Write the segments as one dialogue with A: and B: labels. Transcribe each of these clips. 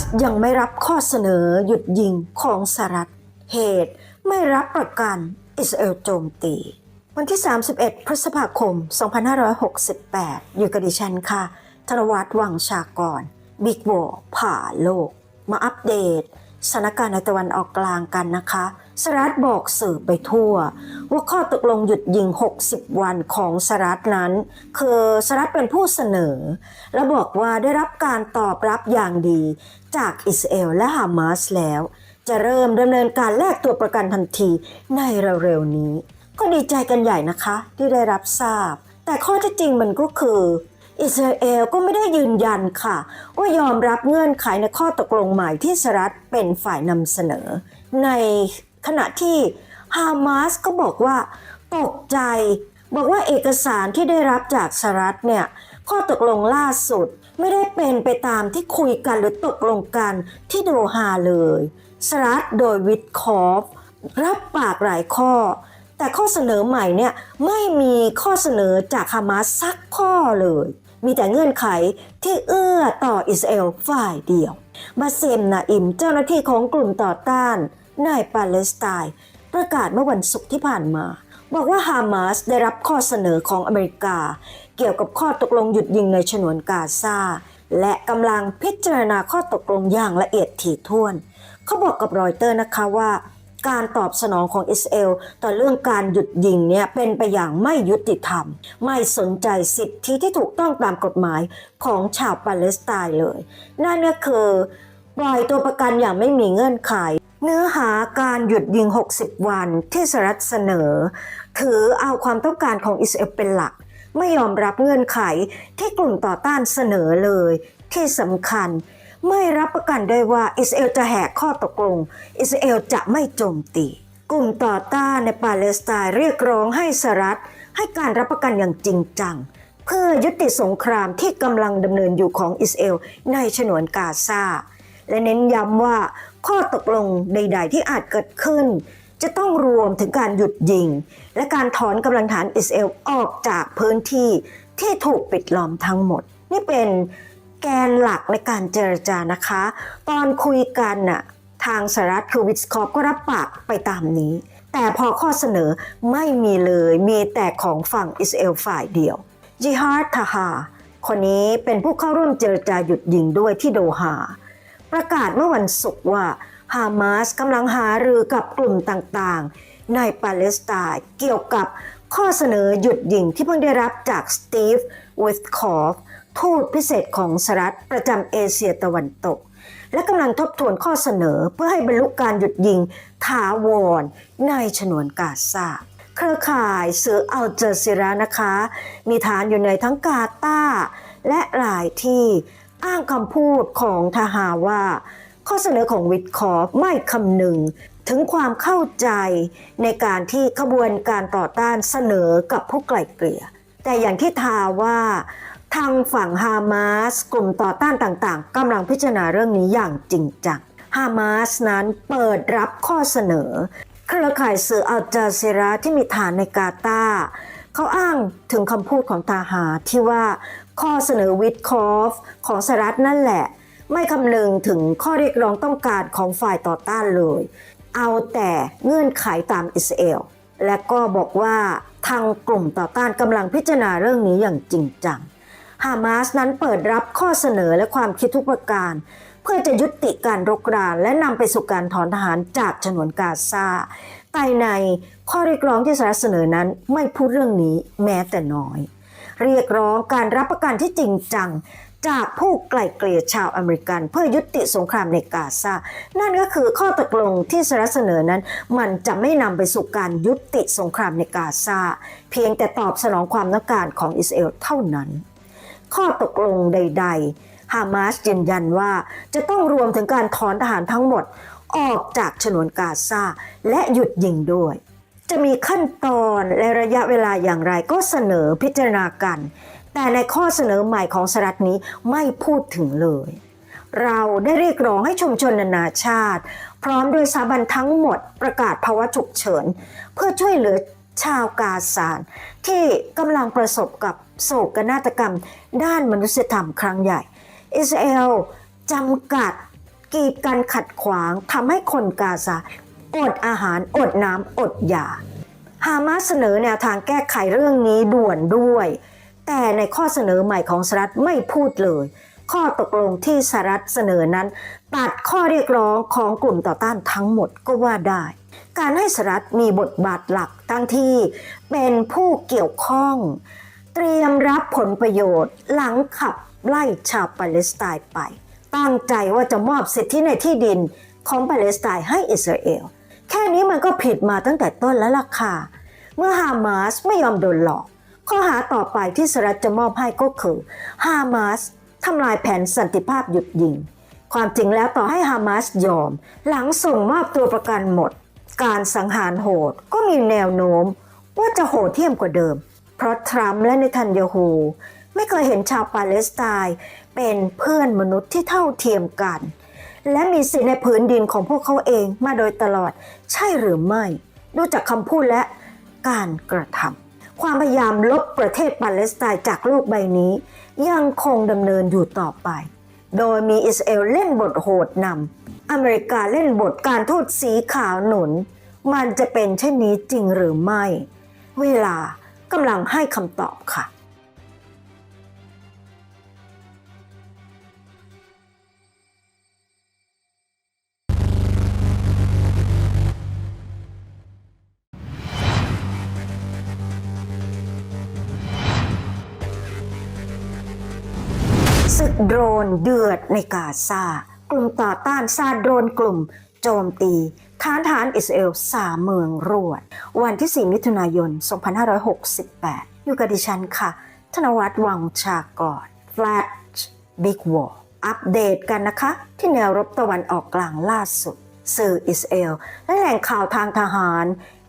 A: สยังไม่รับข้อเสนอหยุดยิงของสหรัฐ เหตุไม่รับประกันอิสราเอลโจมตี วันที่ 31 พฤษภาคม 2568 อยู่กับดิฉันค่ะ ธนวัฒน์วังชากร บิ๊กวอผ่าโลก มาอัปเดตสถานการณ์ในตะวันออกกลางกันนะคะ สหรัฐบอกสื่อไปทั่ว ว่าข้อตกลงหยุดยิง 60 วันของสหรัฐนั้น คือสหรัฐเป็นผู้เสนอ และบอกว่าได้รับการตอบรับอย่างดีจากอิสราเอลและฮามาสแล้ว จะเริ่มดำเนินการแลกตัวประกันทันทีในเร็วๆนี้ ก็ดีใจกันใหญ่นะคะที่ได้รับทราบ แต่ข้อท็จจริงมันก็คืออิสราเอลก็ไม่ได้ยืนยันค่ะ ว่ายอมรับเงื่อนไขในข้อตกลงใหม่ที่สหรัฐเป็นฝ่ายนำเสนอ ใน ขณะที่ฮามาสก็บอกว่าตกใจ บอกว่าเอกสารที่ได้รับจากสหรัฐเนี่ยข้อตกลงล่าสุดไม่ได้เป็นไปตามที่คุยกันหรือตกลงกันที่โดฮาเลยสหรัฐโดยวิทคอฟรับปากหลายข้อ แต่ข้อเสนอใหม่เนี่ยไม่มีข้อเสนอจากฮามาสสักข้อเลย มีแต่เงื่อนไขที่เอื้อต่ออิสราเอลฝ่ายเดียว บาเซมนาอิมเจ้าหน้าที่ของกลุ่มต่อต้าน ในปาเลสไตน์ประกาศเมื่อวันศุกร์ที่ผ่านมา บอกว่าฮามาสได้รับข้อเสนอของอเมริกา เกี่ยวกับข้อตกลงหยุดยิงในฉนวนกาซาและกำลังพิจารณาข้อตกลงอย่างละเอียดถี่ถ้วน เขาบอกกับรอยเตอร์นะคะว่าการตอบสนองของอิสราเอลต่อเรื่องการหยุดยิงเนี่ยเป็นไปอย่างไม่ยุติธรรม ไม่สนใจสิทธิที่ถูกต้องตามกฎหมายของชาวปาเลสไตน์เลย นั่นก็คือปล่อยตัวประกันอย่างไม่มีเงื่อนไข เนื้อหาการหยุดยิง 60 วันที่สหรัฐเสนอ ถือเอาความต้องการของอิสราเอลเป็นหลัก ไม่ยอมรับเงื่อนไขที่กลุ่มต่อต้านเสนอเลย ที่สำคัญ ไม่รับประกันได้ว่าอิสราเอลจะแหกข้อตกลง อิสราเอลจะไม่โจมตี กลุ่มต่อต้านในปาเลสไตน์เรียกร้องให้สหรัฐให้การรับประกันอย่างจริงจัง เพื่อยุติสงครามที่กำลังดำเนินอยู่ของอิสราเอลในฉนวนกาซาและเน้นย้ำว่า ข้อตกลงใด ๆ ที่อาจเกิดขึ้น จะต้องรวมถึงการหยุดยิง และการถอนกำลังฐานอิสราเอลออกจากพื้นที่ที่ถูกปิดล้อมทั้งหมด นี่เป็นแกนหลักในการเจรจานะคะ ตอนคุยกันน่ะทางสหรัฐคือวิสคอปก็รับปากไปตามนี้ แต่พอข้อเสนอไม่มีเลยมีแต่ของฝั่งอิสราเอลฝ่ายเดียวจิฮาร์ทาฮาคนนี้เป็นผู้เข้าร่วมเจรจาหยุดยิงด้วยที่โดฮา ประกาศเมื่อวันศุกร์ว่าฮามาสกำลังหารือกับกลุ่มต่างๆ ในปาเลสไตน์เกี่ยวกับข้อเสนอหยุดยิงที่เพิ่งได้รับจากสตีฟวิทคอฟทูตพิเศษของสหรัฐประจำเอเชียตะวันตก และกำลังทบทวนข้อเสนอเพื่อให้บรรลุการหยุดยิงถาวรในฉนวนกาซาเครือข่ายเสืออัลเจาซีรานะคะ มีฐานอยู่ในทั้งกาตาและหลายที่ อ้างคำพูดของทหาว่า ข้อเสนอของวิทคอฟไม่คำนึงถึงความเข้าใจในการที่ขบวนการต่อต้านเสนอกับผู้ไกล่เกลี่ย แต่อย่างที่ทาว่าทางฝั่งฮามาสกลุ่มต่อต้านต่างๆกำลังพิจารณาเรื่องนี้อย่างจริงจังฮามาสนั้นเปิดรับข้อเสนอ เครือข่ายสื่ออัลจาซีราที่มีฐานในกาตาร์เขาอ้างถึงคำพูดของทหาที่ว่า ข้อเสนอวิทคอฟของสหรัฐนั่นแหละ ไม่คำนึงถึงข้อเรียกร้องต้องการของฝ่ายต่อต้านเลย เอาแต่เงื่อนไขตามอิสราเอลและก็บอกว่าทางกลุ่มต่อต้านกำลังพิจารณาเรื่องนี้อย่างจริงจังฮามาสนั้นเปิดรับข้อเสนอและความคิดทุกประการ เพื่อจะยุติการรบรานและนำไปสู่การถอนทหารจากฉนวนกาซาแต่ในข้อเรียกร้องที่สหรัฐเสนอนั้นไม่พูดเรื่องนี้แม้แต่น้อย เรียกร้องการรับประกันที่จริงจัง จากผู้ไกล่เกลี่ยชาวอเมริกัน เพื่อยุติสงครามในกาซา นั่นก็คือข้อตกลงที่สหรัฐเสนอนั้น มันจะไม่นำไปสู่การยุติสงครามในกาซา เพียงแต่ตอบสนองความต้องการของอิสราเอลเท่านั้น ข้อตกลงใด ๆ ฮามาสยืนยันว่าจะต้องรวมถึงการถอนทหารทั้งหมดออกจากฉนวนกาซาและหยุดยิงด้วย จะมีขั้นตอนและระยะเวลาอย่างไรก็เสนอพิจารณากัน แต่ในข้อเสนอใหม่ของสหรัฐนี้ไม่พูดถึงเลย เราได้เรียกร้องให้ชุมชนนานาชาติ พร้อมด้วยสถาบันทั้งหมดประกาศภาวะฉุกเฉิน เพื่อช่วยเหลือชาวกาซานที่กำลังประสบกับโศกนาฏกรรม ด้านมนุษยธรรมครั้งใหญ่ อิสราเอลจำกัดกีดกันขัดขวางทำให้คนกาซา อดอาหารอดน้ำอดยาฮามาสเสนอแนวทางแก้ไขเรื่องนี้ด่วนด้วย แต่ในข้อเสนอใหม่ของสหรัฐไม่พูดเลย ข้อตกลงที่สหรัฐเสนอนั้น ตัดข้อเรียกร้องของกลุ่มต่อต้านทั้งหมดก็ว่าได้ การให้สหรัฐมีบทบาทหลักทั้งที่เป็นผู้เกี่ยวข้อง เตรียมรับผลประโยชน์หลังขับไล่ชาวปาเลสไตน์ไป ตั้งใจว่าจะมอบสิทธิในที่ดินของปาเลสไตน์ให้อิสราเอล แค่นี้มันก็ผิดมาตั้งแต่ต้นแล้วล่ะค่ะ เมื่อฮามาสไม่ยอมโดนหลอก ข้อหาต่อไปที่สหรัฐจะมอบให้ก็คือฮามาสทำลายแผนสันติภาพหยุดยิง ความจริงแล้วต่อให้ฮามาสยอม หลังส่งมอบตัวประกันหมด การสังหารโหดก็มีแนวโน้ม ว่าจะโหดเทียมกว่าเดิม เพราะทรัมป์และเนทันยาฮูไม่เคยเห็นชาวปาเลสไตน์เป็นเพื่อนมนุษย์ที่เท่าเทียมกัน และมีสิทธิในผืนดินของพวกเขาเองมาโดยตลอด ใช่หรือไม่ดูจากคำพูดและการกระทำความพยายามลบประเทศปาเลสไตน์จากโลกใบนี้ ยังคงดำเนินอยู่ต่อไป โดยมีอิสราเอลเล่นบทโหดนำอเมริกาเล่นบทการทูตสีขาวหนุน มันจะเป็นเช่นนี้จริงหรือไม่ เวลากำลังให้คำตอบค่ะ โดรนเดือดในกาซา กลุ่มต่อต้านซาดโดรนกลุ่ม โจมตีฐานฐานอิสราเอลสามเมืองรวด วันที่ 4 มิถุนายน 2568 อยู่กับดิฉันค่ะ ธนวัฒน์วังชากร Flash Big War อัปเดตกันนะคะ ที่แนวรบตะวันออกกลางล่าสุด สื่ออิสราเอล และแหล่งข่าวทางทหาร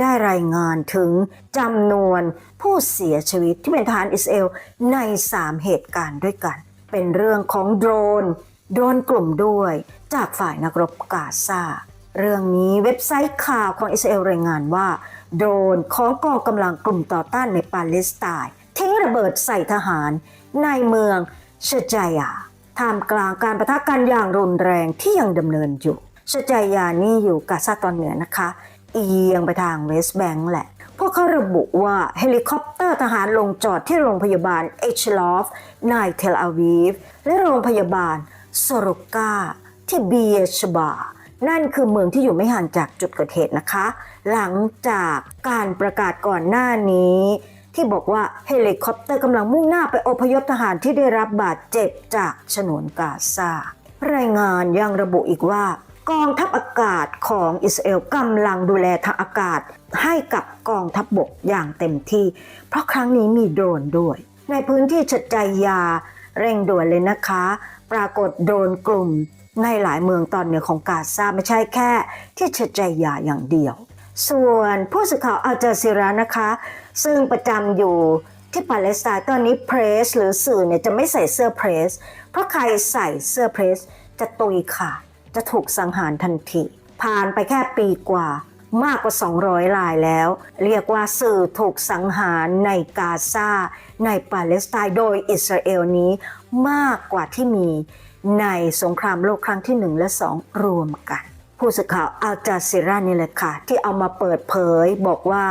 A: ได้รายงานถึงจำนวนผู้เสียชีวิตที่เป็นทหารอิสราเอลใน 3 เหตุการณ์ด้วยกัน เป็นเรื่องของโดรน โดนกลุ่มด้วยจากฝ่ายนักรบกาซาเรื่องนี้เว็บไซต์ข่าวของอิสราเอลรายงานว่า โดรนของกองกำลังกลุ่มต่อต้านในปาเลสไตน์ทิ้งระเบิดใส่ทหาร ในเมืองเชจายาท่ามกลางการประทะกันอย่างรุนแรงที่ยังดำเนินอยู่เชจายานี่อยู่กาซาตอนเหนือนะคะ เอียงไปทางเวสต์แบงก์แหละ กเขาระบุว่าเฮลิคอปเตอร์ทหารลงจอดที่โรงพยาบาลเอชลอฟในเทลอาวีฟ และโรงพยาบาลโซโรกาที่เบียชบา นั่นคือเมืองที่อยู่ไม่ห่างจากจุดเกิดเหตุนะคะ หลังจากการประกาศก่อนหน้านี้ที่บอกว่าเฮลิคอปเตอร์กำลังมุ่งหน้าไปอพยพทหารที่ได้รับบาดเจ็บจากฉนวนกาซารายงานยังระบุอีกว่า กองทัพอากาศของอิสราเอลกำลังดูแลทางอากาศให้กับกองทัพบบกอย่างเต็มที่ เพราะครั้งนี้มีโดรนด้วย ในพื้นที่ฉดใจยาเร่งด่วนเลยนะคะ ปรากฏโดรนกลุ่มในหลายเมืองตอนเหนือของกาซาไม่ใช่แค่ ที่ฉดใจยาอย่างเดียว ส่วนผู้สื่อข่าวอัลจาซีรานะคะ ซึ่งประจำอยู่ที่ปาเลสไตน์ตอนนี้เพรสหรือสื่อเนี่ยจะไม่ใส่เสื้อเพรส เพราะใครใส่เสื้อเพรสจะตุยค่ะ จะถูกสังหารทันที ผ่านไปแค่ปีกว่ามากกว่า 200รายแล้ว เรียกว่าสื่อถูกสังหารในกาซาในปาเลสไตน์โดยอิสราเอลนี้มากกว่าที่มีในสงครามโลกครั้งที่ 1 และ 2 รวมกัน ผู้สื่อข่าวอัลจาซีรานี่แหละค่ะ ที่เอามาเปิดเผยบอกว่า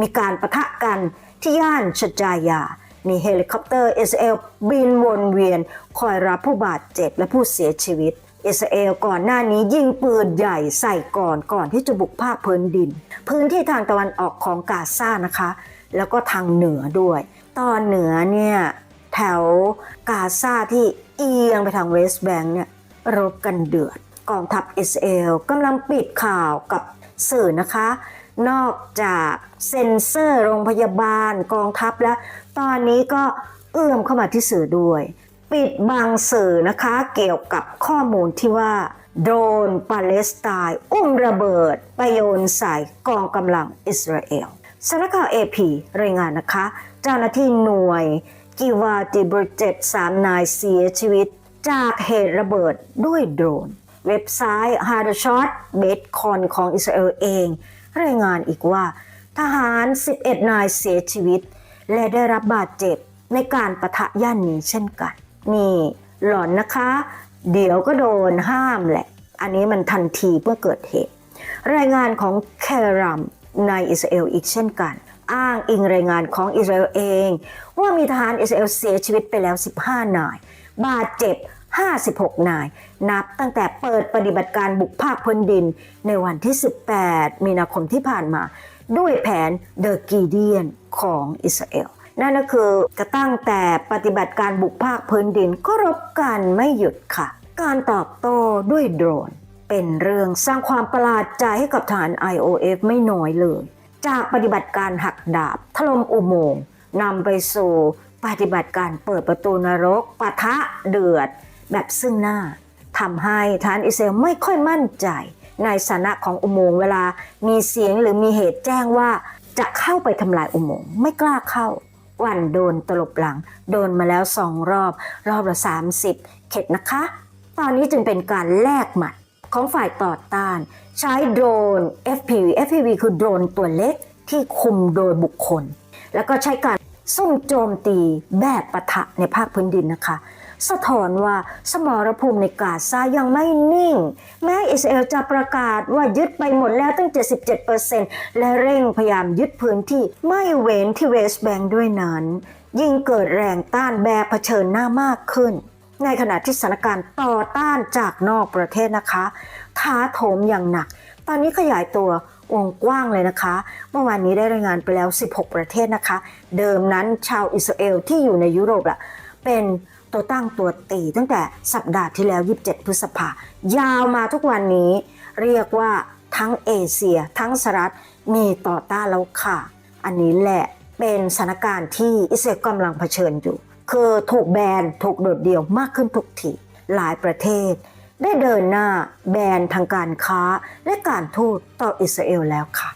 A: มีการประทะกันที่ย่านชจายา มีเฮลิคอปเตอร์อิสราเอลบินวนเวียน คอยรับผู้บาดเจ็บและผู้เสียชีวิต อิสราเอลก่อนหน้านี้ยิงปืนใหญ่ใส่ก่อนก่อนที่จะบุกภาคพื้นดิน พื้นที่ทางตะวันออกของกาซานะคะ แล้วก็ทางเหนือด้วย ตอนเหนือเนี่ยแถวกาซาที่เอียงไปทางเวสต์แบงก์เนี่ยรบกันเดือด กองทัพอิสราเอลกำลังปิดข่าวกับสื่อนะคะ นอกจากเซ็นเซอร์โรงพยาบาลกองทัพแล้ว ตอนนี้ก็เอื้อมเข้ามาที่สื่อด้วย ปิดบางสื่อนะคะเกี่ยวกับข้อมูลที่ว่า โดรนปาเลสไตน์อุ้มระเบิดไปโยนใส่กองกำลังอิสราเอลสำนักข่าว AP รายงานนะคะ เจ้าหน้าที่หน่วยกิวาติบรเจ็บสามนายเสียชีวิต จากเหตุระเบิดด้วยโดรน เว็บไซต์ h a r d s h o t b e t c o n ของอิสราเอลเอง รายงานอีกว่า ทหาร 11 นายเสียชีวิต และได้รับบาดเจ็บในการประทะย่านนี้เช่นกัน นี่หลอนนะคะ เดี๋ยวก็โดนห้ามแหละ อันนี้มันทันทีเมื่อเกิดเหตุ รายงานของแครัมในอิสราเอลอีกเช่นกัน อ้างอิงรายงานของอิสราเอลเอง ว่ามีทหารอิสราเอลเสียชีวิตไปแล้ว 15 นาย บาดเจ็บ 56 นาย นับตั้งแต่เปิดปฏิบัติการบุกภาคพื้นดินในวันที่ 18 มีนาคมที่ผ่านมา ด้วยแผนเดอะกีเดียนของอิสราเอล นั่นก็คือกระตั้งแต่ปฏิบัติการบุกภาคพื้นดินก็รบกันไม่หยุดค่ะ การตอบโต้ด้วยโดรน เป็นเรื่องสร้างความประหลาดใจให้กับทหาร IOF ไม่น้อยเลย จากปฏิบัติการหักดาบ ถล่มอุโมงค์นำไปสู่ปฏิบัติการเปิดประตูนรกปะทะเดือด แบบซึ่งหน้าทำให้ทหารอิสราเอลไม่ค่อยมั่นใจ ในสถานะของอุโมงค์เวลามีเสียงหรือมีเหตุแจ้งว่าจะเข้าไปทำลายอุโมงค์ไม่กล้าเข้า วันโดนตลบหลัง โดนมาแล้วสองรอบ รอบละ 30 เข็ดนะคะ ตอนนี้จึงเป็นการแลกหมัดของฝ่ายต่อต้าน ใช้โดรน FPV FPV คือโดรนตัวเล็กที่คุมโดยบุคคล แล้วก็ใช้การซุ่มโจมตีแบบปะทะในภาคพื้นดินนะคะ สะท้อนว่าสมรภูมิในกาซายังไม่นิ่ง แม้อิสราเอลจะประกาศว่ายึดไปหมดแล้วตั้ง 77%และเร่งพยายามยึดพื้นที่ไม่เว้นที่เวสต์แบงค์ด้วยนั้น ยิ่งเกิดแรงต้านแบบเผชิญหน้ามากขึ้น ในขณะที่สถานการณ์ต่อต้านจากนอกประเทศนะคะท้าโถมอย่างหนัก ตอนนี้ขยายตัววงกว้างเลยนะคะ เมื่อวานนี้ได้รายงานไปแล้ว 16 ประเทศนะคะ เดิมนั้นชาวอิสราเอลที่อยู่ในยุโรปละเป็น ตัวตั้งตัวตีตั้งแต่สัปดาห์ที่แล้ว 27 พฤษภายาวมาทุกวันนี้ เรียกว่าทั้งเอเชีย ทั้งสหรัฐมีต่อต้านแล้วค่ะ อันนี้แหละเป็นสถานการณ์ที่อิสราเอลกำลังเผชิญอยู่ คือถูกแบนถูกโดดเดี่ยวมากขึ้นทุกทีหลายประเทศ ได้เดินหน้าแบนทางการค้าและการทูตต่ออิสราเอลแล้วค่ะ